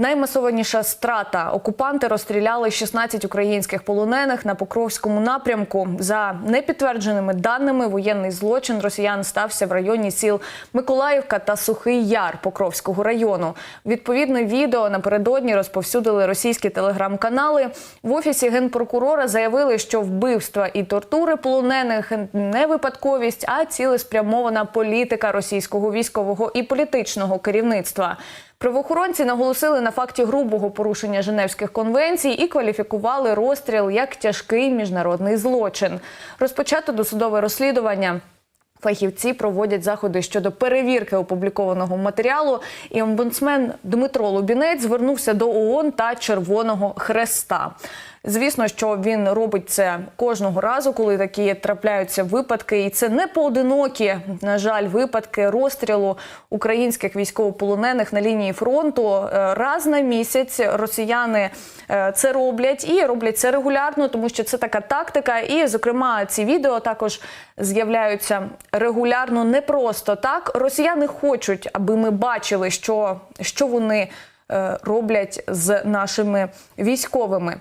Наймасованіша страта. Окупанти розстріляли 16 українських полонених на Покровському напрямку. За непідтвердженими даними, воєнний злочин росіян стався в районі сіл Миколаївка та Сухий Яр Покровського району. Відповідне відео напередодні розповсюдили російські телеграм-канали. В офісі генпрокурора заявили, що вбивства і тортури полонених не випадковість, а цілеспрямована політика російського військового і політичного керівництва. Правоохоронці наголосили на факті грубого порушення Женевських конвенцій і кваліфікували розстріл як тяжкий міжнародний злочин. Розпочато досудове розслідування. Фахівці проводять заходи щодо перевірки опублікованого матеріалу. І омбудсмен Дмитро Лубінець звернувся до ООН та Червоного Хреста. Звісно, що він робить це кожного разу, коли такі трапляються випадки, і це не поодинокі, на жаль, випадки розстрілу українських військовополонених на лінії фронту. Е, Раз на місяць росіяни е, це роблять і роблять це регулярно, тому що це така тактика. І, зокрема, ці відео також з'являються регулярно не просто так. Росіяни хочуть, аби ми бачили, що, що вони е, роблять з нашими військовими.